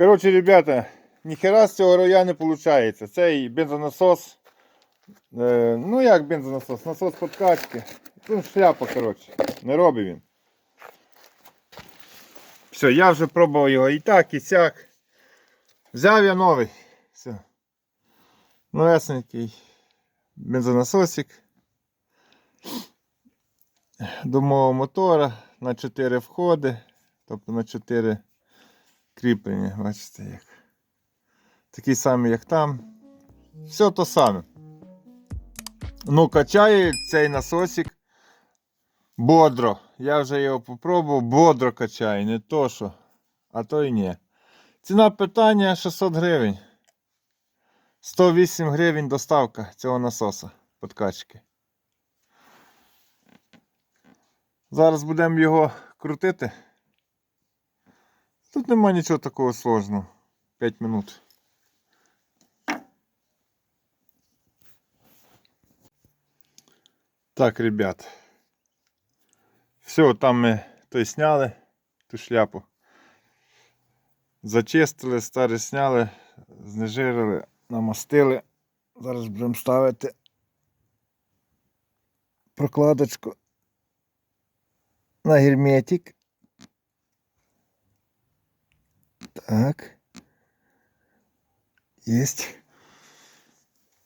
Коротше, ребята, ніхера з цього роя не виходить. Цей бензонасос. Е, ну як бензонасос? Насос подкачки. Ну, шляпа, коротше. Не робить він. Все, я вже пробував його і так, і сяк. Взяв я новий. Все. Новесенький бензонасосик. До мого мотора на 4 входи. Тобто на 4 кріплення. Бачите як. Такий самий, як там. Все то саме. Ну, качає цей насосик бодро. Я вже його попробував, бодро качає, не то що, а то й ні. Ціна питання 600 гривень. 108 гривень доставка цього насоса подкачки. Зараз будемо його крутити. Тут нема нічого такого сложного. 5 минут. Так, ребят. Все, там ми той сняли, ту шляпу. Зачистили, старе сняли, знежирили, намастили. Зараз будемо ставити прокладочку на герметик. Так. Есть.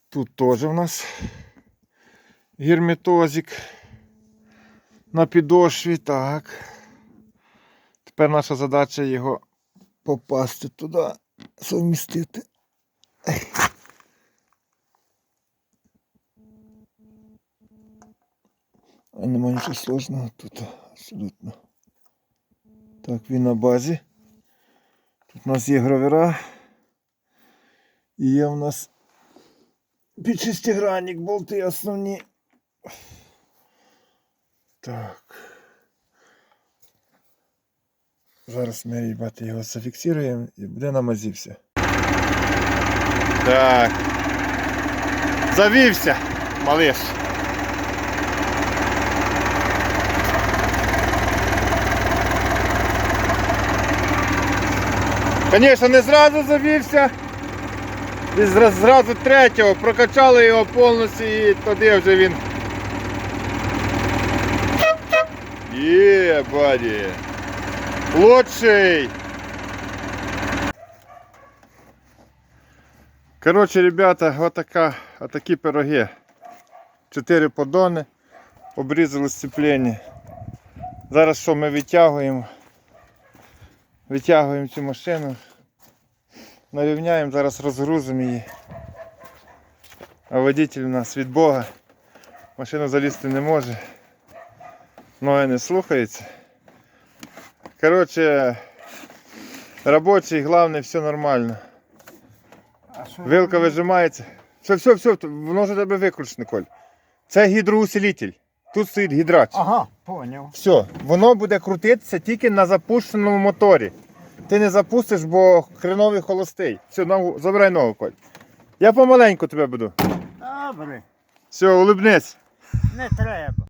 Тут тоже у нас герметозик на підошві. Так. Тепер наша задача його попасти туди, совмістити. А нема нічого сложного тут абсолютно. Так, він на базі. Тут у нас є гравера. І є у нас під шестигранник болти основні. Так. Зараз ми, ребята, його зафіксуємо і буде намазівся. Так. Завівся, малиш. Звісно, не зразу завівся. І зразу третього прокачали його повністю і туди вже він. Є, баді. Лучший. Коротше, ребята, отака, отакі пироги. Чотири подони. Обрізали сцеплення. Зараз що ми витягуємо? Витягуємо цю машину. Нарівняємо, зараз розгрузимо її. А водитель у нас від Бога. Машину залізти не може. Ноги не слухається. Коротше, робочий, головне, все нормально. Вилка вижимається. Все, все, все, воно вже тебе викручене, Коль. Це гідроусилитель. Тут стоїть гідрач. Ага, поняв. Все, воно буде крутитися тільки на запущеному моторі. Ти не запустиш, бо хреновий холостий. Все, ногу, забирай ногу, Коль. Я помаленьку тебе буду. Добре, Все, улибнись. не треба.